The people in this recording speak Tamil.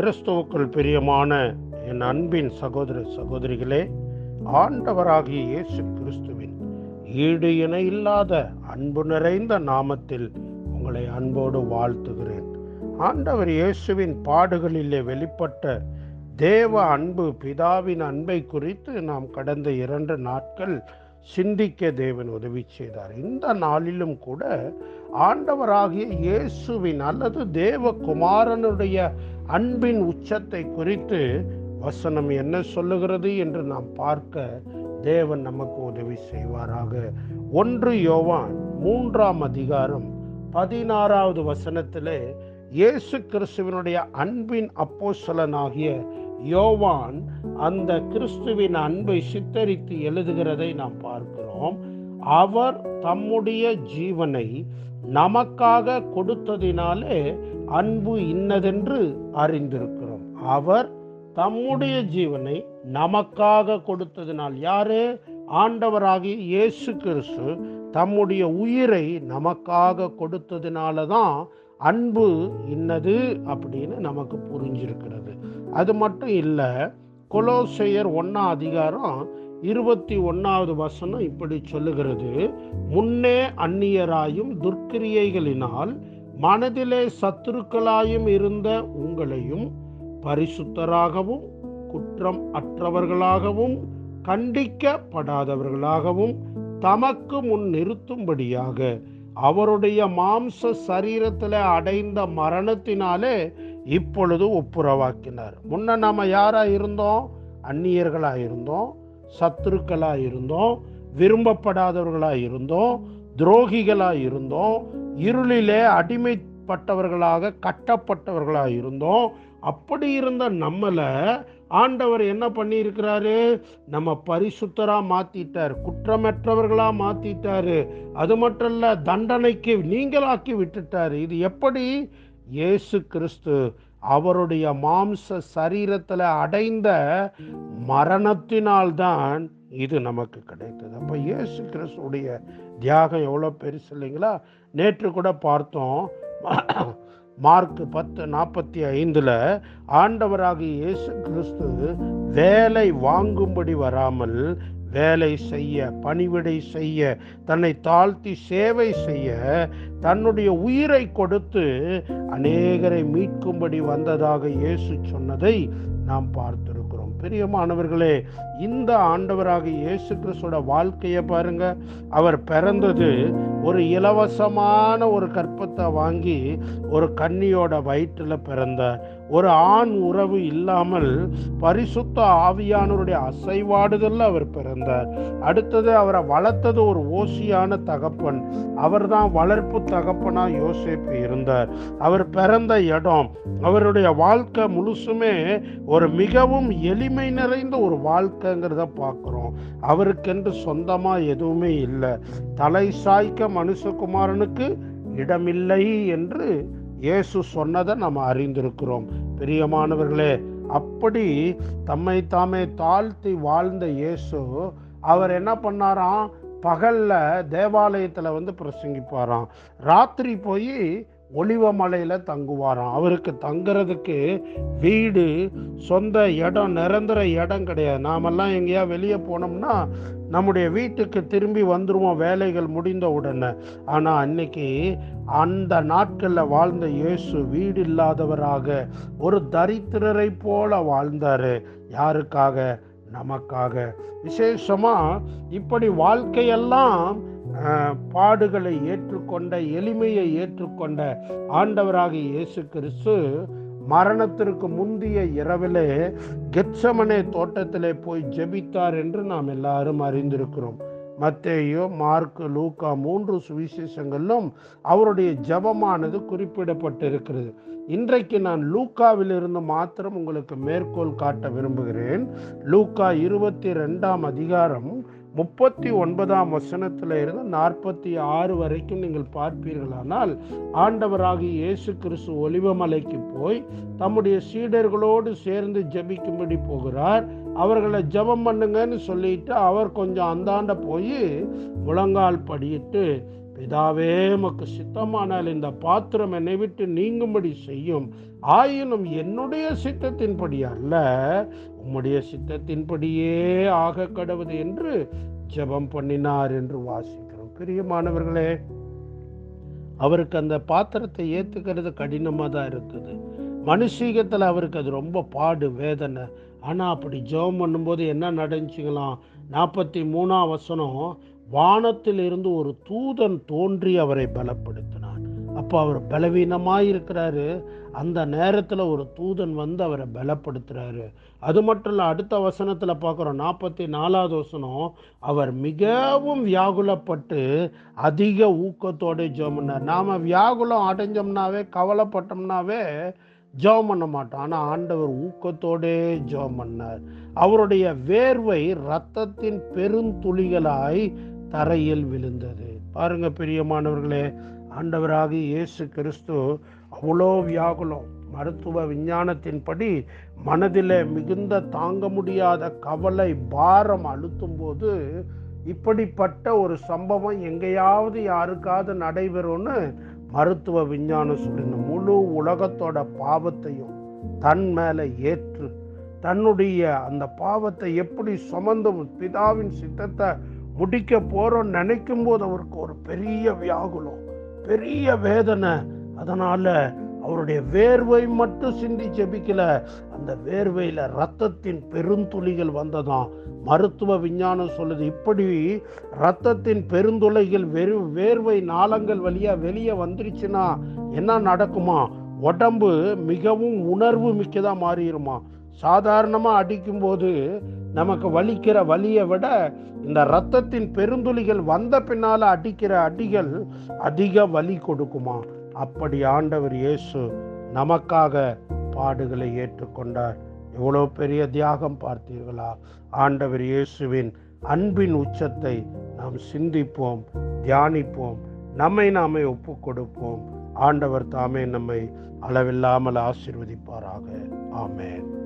கிறிஸ்துவுக்குள் பிரியமான என் அன்பின் சகோதர சகோதரிகளே ஆண்டவராகிய இயேசு கிறிஸ்துவின் ஈடு இணை இல்லாத அன்பு நிறைந்த நாமத்தில் உங்களை அன்போடு வாழ்த்துகிறேன். ஆண்டவர் இயேசுவின் பாடுகளிலே வெளிப்பட்ட தேவ அன்பு பிதாவின் அன்பை குறித்து நாம் கடந்த இரண்டு நாட்கள் சிந்திக்க தேவன் உதவி செய்தார். இந்த நாளிலும் கூட ஆண்டவராகிய இயேசுவின் அல்லது தேவகுமாரனுடைய அன்பின் உச்சத்தை குறித்து வசனம் என்ன சொல்லுகிறது என்று நாம் பார்க்க தேவன் நமக்கு உதவி செய்வாராக. ஒன்று யோவான் மூன்றாம் அதிகாரம் பதினாறாவது வசனத்திலே இயேசு கிறிஸ்துவனுடைய அன்பின் அப்போசலனாகிய யோவான் அந்த கிறிஸ்துவின் அன்பை சித்தரித்து எழுதுகிறதை நாம் பார்க்கிறோம். அவர் தம்முடைய ஜீவனை நமக்காக கொடுத்ததினாலே அன்பு இன்னதென்று அறிந்திருக்கிறோம். அவர் தம்முடைய ஜீவனை நமக்காக கொடுத்ததினால் யாரு? ஆண்டவராகிய இயேசு கிறிஸ்து தம்முடைய உயிரை நமக்காக கொடுத்ததினால தான் அன்பு இன்னது அப்படின்னு நமக்கு புரிஞ்சிருக்கிறது. அது மட்டும் இல்லை கொலோசையர் ஒன்றாம் அதிகாரம் இருபத்தி ஒன்றாவது வசனம் இப்படி சொல்லுகிறது முன்னே அந்நியராயும் துர்க்கிரியைகளினால் மனதிலே சத்துருக்களாயும் இருந்த உங்களையும் பரிசுத்தராகவும் குற்றம் அற்றவர்களாகவும் கண்டிக்கப்படாதவர்களாகவும் தமக்கு முன் நிறுத்தும்படியாக அவருடைய மாம்ச சரீரத்தில் அடைந்த மரணத்தினாலே இப்பொழுது ஒப்புரவாக்கினார். முன்ன நாம் யாராக இருந்தோம்? அந்நியர்களாக இருந்தோம் சத்துருக்களாக இருந்தோம் விரும்பப்படாதவர்களாக இருந்தோம் துரோகிகளாக இருந்தோம் இருளிலே அடிமைப்பட்டவர்களாக கட்டப்பட்டவர்களாக இருந்தோம் அப்படி இருந்த நம்மளை ஆண்டவர் என்ன பண்ணியிருக்கிறாரு? நம்ம பரிசுத்தராக மாற்றிட்டார் குற்றமற்றவர்களாக மாற்றிட்டார் அது மட்டும் இல்லை தண்டனைக்கு நீங்களாக்கி விட்டுட்டாரு. இது எப்படி? இயேசு கிறிஸ்து அவருடைய மாம்ச சரீரத்தில் அடைந்த மரணத்தினால்தான் இது நமக்கு கிடைத்தது. அப்போ இயேசு கிறிஸ்துடைய தியாகம் எவ்வளோ பெருசு இல்லைங்களா? நேற்று கூட பார்த்தோம். மார்க் பத்து நாற்பத்தி ஐந்தில் ஆண்டவராக இயேசு கிறிஸ்து வேலை வாங்கும்படி வராமல் வேலை செய்ய பணிவிடை செய்ய தன்னை தாழ்த்தி சேவை செய்ய தன்னுடைய உயிரை கொடுத்து அநேகரை மீட்கும்படி வந்ததாக இயேசு சொன்னதை நாம் பார்த்துருக்கோம் பிரியமானவர்களே இந்த ஆண்டவராக இயேசு கிறிஸ்துவோட வாழ்க்கையை பாருங்க. அவர் பிறந்தது ஒரு இலவசமான ஒரு கற்பத்தை வாங்கி ஒரு கன்னியோட வயிற்றில் பிறந்தார். ஒரு ஆண் உறவு இல்லாமல் பரிசுத்த ஆவியானவருடைய அசைவாடுதல் அவர் பிறந்தார். அடுத்தது அவரை வளர்த்தது ஒரு ஓசியான தகப்பன். அவர் தான் வளர்ப்பு தகப்பனா யோசிப்பு இருந்தார். அவர் பிறந்த இடம் அவருடைய வாழ்க்கை முழுசுமே ஒரு மிகவும் எளிமை நிறைந்த ஒரு வாழ்க்கைங்கிறத பார்க்குறோம். அவருக்கென்று சொந்தமாக எதுவுமே இல்லை. தலை சாய்க்க மனுஷகுமாரனுக்கு இடமில்லை என்று இயேசு சொன்னதை நம்ம அறிந்திருக்கிறோம். பிரியமானவர்களே அப்படி தம்மை தாமே தாழ்த்தி வாழ்ந்த இயேசு அவர் என்ன பண்ணாராம்? பகல்ல தேவாலயத்தில் வந்து பிரசங்கிப்பாராம். ராத்திரி போய் ஒளிவ மலையில் தங்குவாராம். அவருக்கு தங்குறதுக்கு வீடு சொந்த இடம் நிரந்தர இடம் கிடையாது. நாமெல்லாம் எங்கேயா வெளியே போனோம்னா நம்முடைய வீட்டுக்கு திரும்பி வந்துடுவோம் வேலைகள் முடிந்த உடனே. ஆனால் அன்னைக்கு அந்த நாட்களில் வாழ்ந்த இயேசு வீடு இல்லாதவராக ஒரு தரித்திரரை போல வாழ்ந்தார். யாருக்காக? நமக்காக. விசேஷமாக இப்படி வாழ்க்கையெல்லாம் பாடுகளை ஏற்றுக்கொண்ட எளிமையை ஏற்றுக்கொண்ட ஆண்டவராக இயேசு கிறிஸ்து மரணத்திற்கு முந்திய இரவிலே கெட்சமனே தோட்டத்திலே போய் ஜெபித்தார் என்று நாம் எல்லாரும் அறிந்திருக்கிறோம். மத்தேயோ மார்க் லூக்கா மூன்று சுவிசேஷங்களிலும் அவருடைய ஜபமானது குறிப்பிடப்பட்டிருக்கிறது. இன்றைக்கு நான் லூக்காவிலிருந்து மாத்திரம் உங்களுக்கு மேற்கோள் காட்ட விரும்புகிறேன். லூக்கா இருபத்தி ரெண்டாம் அதிகாரம் முப்பத்தி ஒன்பதாம் வசனத்தில் இருந்து நாற்பத்தி ஆறு வரைக்கும் நீங்கள் பார்ப்பீர்களானால் ஆண்டவராகி இயேசு கிறிஸ்து ஒலிவமலைக்கு போய் தம்முடைய சீடர்களோடு சேர்ந்து ஜபிக்கும்படி போகிறார். அவர்களை ஜபம் பண்ணுங்கன்னு சொல்லிட்டு அவர் கொஞ்சம் அந்தாண்ட போய் முழங்கால் படியிட்டு பிதாவே உமக்கு சித்தமானால் இந்த பாத்திரம் என்னை விட்டு நீங்கும்படி செய்யும். ஆயினும் என்னுடைய சித்தத்தின்படி அல்ல உம்முடைய சித்தத்தின்படியே ஆக கடவுது என்று ஜெபம் பண்ணினார் என்று வாசிக்கிறோம். பிரியமானவர்களே அவருக்கு அந்த பாத்திரத்தை ஏத்துக்கிறது கடினமாக தான் இருக்குது. மனுஷீகத்தில் அவருக்கு அது ரொம்ப பாடு வேதனை. ஆனால் அப்படி ஜெபம் பண்ணும்போது என்ன நடந்துச்சுங்களாம்? நாற்பத்தி மூணாம் வசனம் வானத்தில் இருந்து ஒரு தூதன் தோன்றி அவரை பலப்படுத்தினான். அப்போ அவர் பலவீனமாக இருக்கிறாரு அந்த நேரத்தில் ஒரு தூதன் வந்து அவரை பலப்படுத்துகிறாரு அது மட்டும் இல்லை அடுத்த வசனத்தில் பார்க்குறோம் நாற்பத்தி நாலாவது வசனம் அவர் மிகவும் வியாகுலப்பட்டு அதிக ஊக்கத்தோடு ஜெபம் பண்ணார். நாம் வியாகுலம் அடைஞ்சோம்னாவே கவலைப்பட்டோம்னாவே ஜெபம் பண்ண மாட்டோம். ஆனால் ஆண்டவர் ஊக்கத்தோடே ஜெபம் பண்ணார். அவருடைய வேர்வை இரத்தத்தின் பெருந்துளிகளாய் தரையில் விழுந்தது. பாருங்க பிரியமானவர்களே ஆண்டவராகி இயேசு கிறிஸ்து அவ்வளோ வியாகுலம் மருத்துவ விஞ்ஞானத்தின்படி மனதில் மிகுந்த தாங்க முடியாத கவலை பாரம் அழுத்தும் போது இப்படிப்பட்ட ஒரு சம்பவம் எங்கேயாவது யாருக்காவது நடைபெறும்னு மருத்துவ விஞ்ஞானம் சொல்லின முழு உலகத்தோட பாவத்தையும் தன் மேலே ஏற்று தன்னுடைய அந்த பாவத்தை எப்படி சுமந்தும் பிதாவின் சித்தத்தை முடிக்க போகிறோம் நினைக்கும் போது அவருக்கு ஒரு பெரிய வியாகுலம் பெரிய வேதனை. அதனால் அவருடைய வேர்வை மட்டும் சிந்தி ஜெபிக்கல. அந்த வேர்வையில் ரத்தத்தின் பெருந்துளிகள் வந்ததாம். மருத்துவ விஞ்ஞானம் சொல்லுது இப்படி ரத்தத்தின் பெருந்துளைகள் வெறு வேர்வை நாளங்கள் வழியாக வெளியே வந்துருச்சுன்னா என்ன நடக்குமா? உடம்பு மிகவும் உணர்வு மிக்கதாக மாறிடுமா சாதாரணமாக அடிக்கும்போது நமக்கு வலிக்கிற வலியை விட இந்த ரத்தத்தின் பெருந்துளிகள் வந்த பின்னால அடிக்கிற அடிகள் அதிக வலி கொடுக்குமா? அப்படி ஆண்டவர் இயேசு நமக்காக பாடுகளை ஏற்றுக்கொண்டார். எவ்வளோ பெரிய தியாகம் பார்த்தீர்களா? ஆண்டவர் இயேசுவின் அன்பின் உச்சத்தை நாம் சிந்திப்போம் தியானிப்போம் நம்மை நாமே ஒப்பு கொடுப்போம். ஆண்டவர் தாமே நம்மை அளவில்லாமல் ஆசிர்வதிப்பாராக. ஆமேன்.